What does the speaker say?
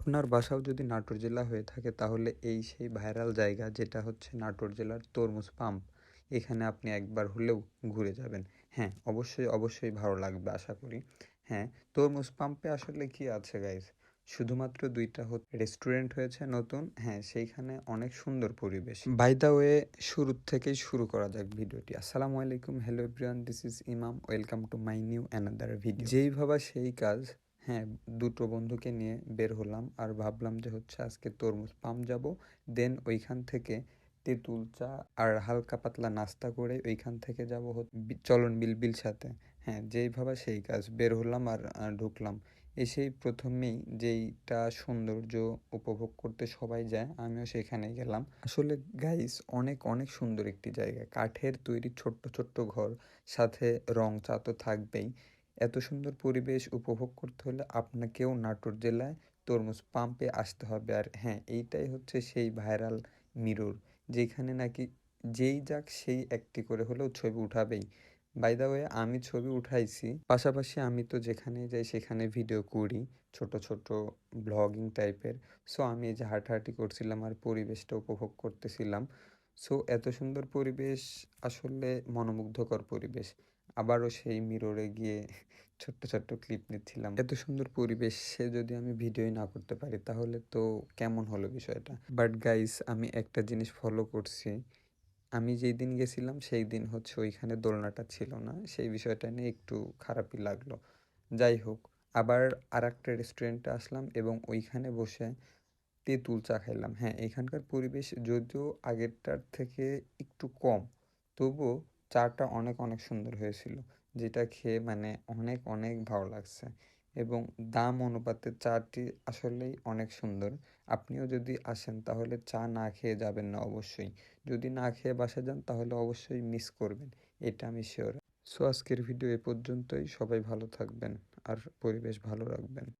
আপনার বাসাও যদি নাটোর জেলা হয়ে থাকে, তাহলে এই সেই ভাইরাল জায়গা যেটা হচ্ছে নাটোর জেলার তরমুজ পাম্প এখানে আপনি একবার হলেও ঘুরে যাবেন। হ্যাঁ অবশ্যই অবশ্যই ভালো লাগবে, আশা করি। হ্যাঁ তরমুজ পাম্পে আসলে কি আছে গাইজ শুধুমাত্র দুইটা রেস্টুরেন্ট হয়েছে নতুন হ্যাঁ সেইখানে অনেক সুন্দর পরিবেশ। বাই দ্য ওয়ে শুরু থেকেই শুরু করা যাক ভিডিওটি। আসসালামু আলাইকুম hello everyone this is Imam welcome to my new another video যেই ভাবা সেই কাজ হ্যাঁ দুটো বন্ধুকে নিয়ে বের হলাম আর ভাবলাম যে হচ্ছে আজকে তরমুজ পাম্প যাব। দেন ওইখান থেকে তেঁতুল চা আর হালকা পাতলা নাস্তা করে ওইখান থেকে যাব চলন বিল বিল সাথে। হ্যাঁ যেইভাবে সেই কাজ। বের হলাম আর ঢুকলাম। এসেই প্রথমেই যেইটা সৌন্দর্য উপভোগ করতে সবাই যায়, আমিও সেখানে গেলাম। আসলে গাইস অনেক অনেক সুন্দর একটি জায়গা। কাঠের তৈরি ছোট্ট ছোট্ট ঘর। সাথে রং চা তো থাকবেই। এত সুন্দর পরিবেশ উপভোগ করতে হলে আপনাকেও নাটোর জেলায় তরমুজ পাম্পে আসতে হবে। আর হ্যাঁ এইটাই হচ্ছে সেই ভাইরাল মিরর যেখানে নাকি যেই যাক সেই একটি করে হলেও ছবি উঠাবেই। বাই দা ওয়ে আমি ছবি উঠাইছি, পাশাপাশি আমি তো যেখানে যাই সেখানে ভিডিও করি, ছোট ছোট ব্লগিং টাইপের সো আমি এই যে হাঁটাহাঁটি করছিলাম আর পরিবেশটা উপভোগ করতেছিলাম। সো এত সুন্দর পরিবেশ আসলে মনোমুগ্ধকর পরিবেশ। আবারও সেই মিররে গিয়ে ছোট্ট ছোট্ট ক্লিপ নিচ্ছিলাম। এত সুন্দর পরিবেশ যদি আমি ভিডিওই না করতে পারি, তাহলে তো কেমন হলো বিষয়টা? বাট গাইস আমি একটা জিনিস ফলো করছি। আমি যেই দিন গেছিলাম, সেই দিন হচ্ছে ওইখানে দোলনাটা ছিল না। সেই বিষয়টা নিয়ে একটু খারাপই লাগল। যাই হোক, আবার আর একটা রেস্টুরেন্টে আসলাম এবং ওইখানে বসে তেঁতুল চা খাইলাম। হ্যাঁ এখানকার পরিবেশ যদিও আগেরটার থেকে একটু কম, তবুও চাটা অনেক অনেক সুন্দর হয়েছিল, যেটা খেয়ে মানে অনেক অনেক ভালো লাগছে এবং দাম অনুপাতে চাটি আসলেই অনেক সুন্দর। আপনিও যদি আসেন তাহলে চা না খেয়ে যাবেন না অবশ্যই। যদি না খেয়ে বাসা যান তাহলে অবশ্যই মিস করবেন, এটা আমি শিওর সো আজকের ভিডিও এ পর্যন্তই। সবাই ভালো থাকবেন আর পরিবেশ ভালো রাখবেন।